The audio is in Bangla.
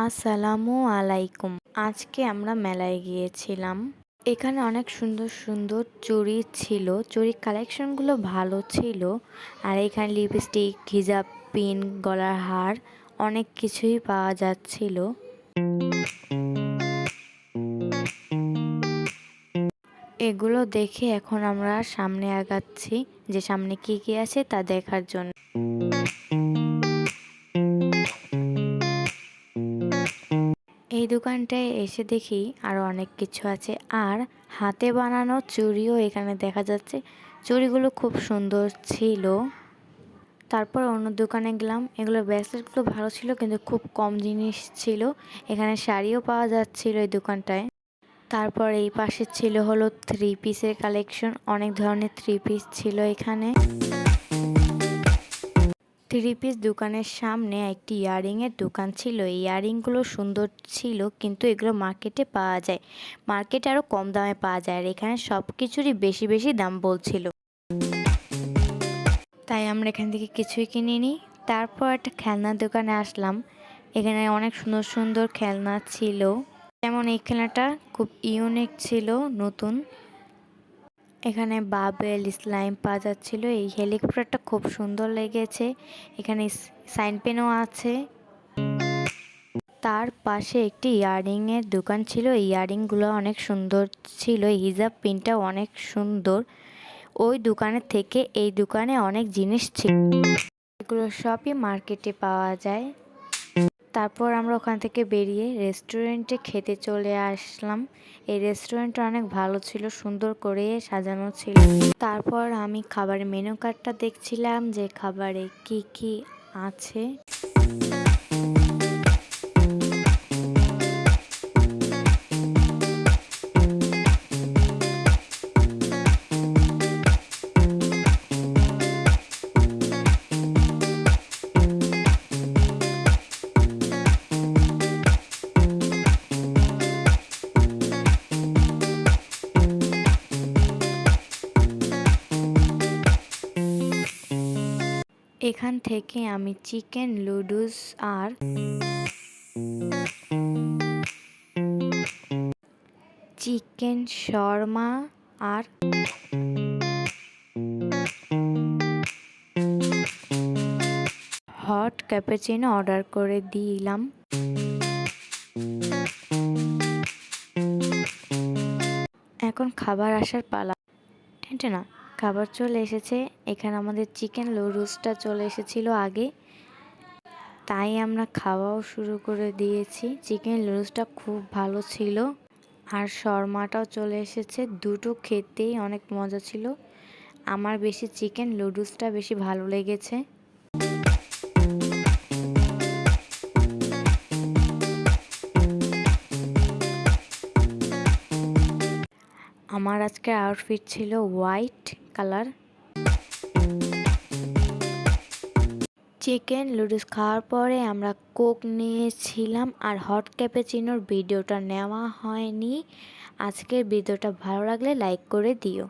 আসসালামু আলাইকুম। আজকে আমরা মেলায় গিয়েছিলাম। এখানে অনেক সুন্দর সুন্দর চুড়ি ছিল। চুড়ির কালেকশনগুলো ভালো ছিল। আর এখানে লিপস্টিক, হিজাব, পিন, গলার হার অনেক কিছুই পাওয়া যাচ্ছিল। এগুলো দেখে এখন আমরা সামনে আগাচ্ছি যে সামনে কি কি আছে তা দেখার জন্য। দোকানটায় এসে দেখি আরও অনেক কিছু আছে। আর হাতে বানানো চুড়িও এখানে দেখা যাচ্ছে। চুড়িগুলো খুব সুন্দর ছিল। তারপর অন্য দোকানে গেলাম। এগুলো ব্রেসলেটগুলো ভালো ছিল, কিন্তু খুব কম জিনিস ছিল। এখানে শাড়িও পাওয়া যাচ্ছিল এই দোকানটায়। তারপর এই পাশে ছিল হলো থ্রি পিসের কালেকশন অনেক ধরনের থ্রি পিস ছিল এখানে। থ্রি পিস দোকানের সামনে একটি ইয়ারিংয়ের দোকান ছিল। এই ইয়ারিংগুলো সুন্দর ছিল, কিন্তু এগুলো মার্কেটে পাওয়া যায়। মার্কেটে আরও কম দামে পাওয়া যায় আর এখানে সব কিছুরই বেশি বেশি দাম বলছিল। তাই আমরা এখান থেকে কিছুই কিনিনি। তারপর একটা খেলনার দোকানে আসলাম। এখানে অনেক সুন্দর সুন্দর খেলনা ছিল। যেমন এই খেলনাটা খুব ইউনিক ছিল, নতুন। এখানে বাবেল, স্লাইম পাওয়া যাচ্ছিল এই হেলিকপ্টারটা খুব সুন্দর লেগেছে। এখানে সাইন পেনও আছে। তার পাশে একটি ইয়ারিং এর দোকান ছিল। এই ইয়ারিংগুলো অনেক সুন্দর ছিল। হিজাব পিনটাও অনেক সুন্দর। ওই দোকানের থেকে এই দোকানে অনেক জিনিস ছিল। এগুলো সবই মার্কেটে পাওয়া যায়। তারপর আমরা ওখান থেকে বেরিয়ে রেস্টুরেন্টে খেতে চলে আসলাম। এই রেস্টুরেন্টটা অনেক ভালো ছিল, সুন্দর করে সাজানো ছিল। তারপর আমি খাবারের মেনু কার্ডটা দেখছিলাম যে খাবারে কি কি আছে। এখান থেকে আমি চিকেন লুডুস আর চিকেন শর্মা আর হট ক্যাপাচিনো অর্ডার করে দিলাম। এখন খাবার আসার পালা। এটা না। খাবার চলে এসেছে। এখানে আমাদের চিকেন লো লুডুসটা চলে এসেছিল আগে। তাই আমরা খাওয়াও শুরু করে দিয়েছি। চিকেন লুডুসটা খুব ভালো ছিল। আর শর্মাটাও চলে এসেছে। দুটো খেতেই অনেক মজা ছিল। আমার বেশি চিকেন লুডুসটা বেশি ভালো লেগেছে। আমার আজকের আউটফিট ছিল হোয়াইট কালার চিকেন লুডুস খাওয়ার পরে আমরা কোক নিয়েছিলাম আর হট ক্যাপেচিনোর ভিডিওটা নেওয়া হয়নি। আজকের ভিডিওটা ভালো লাগলে লাইক করে দিও।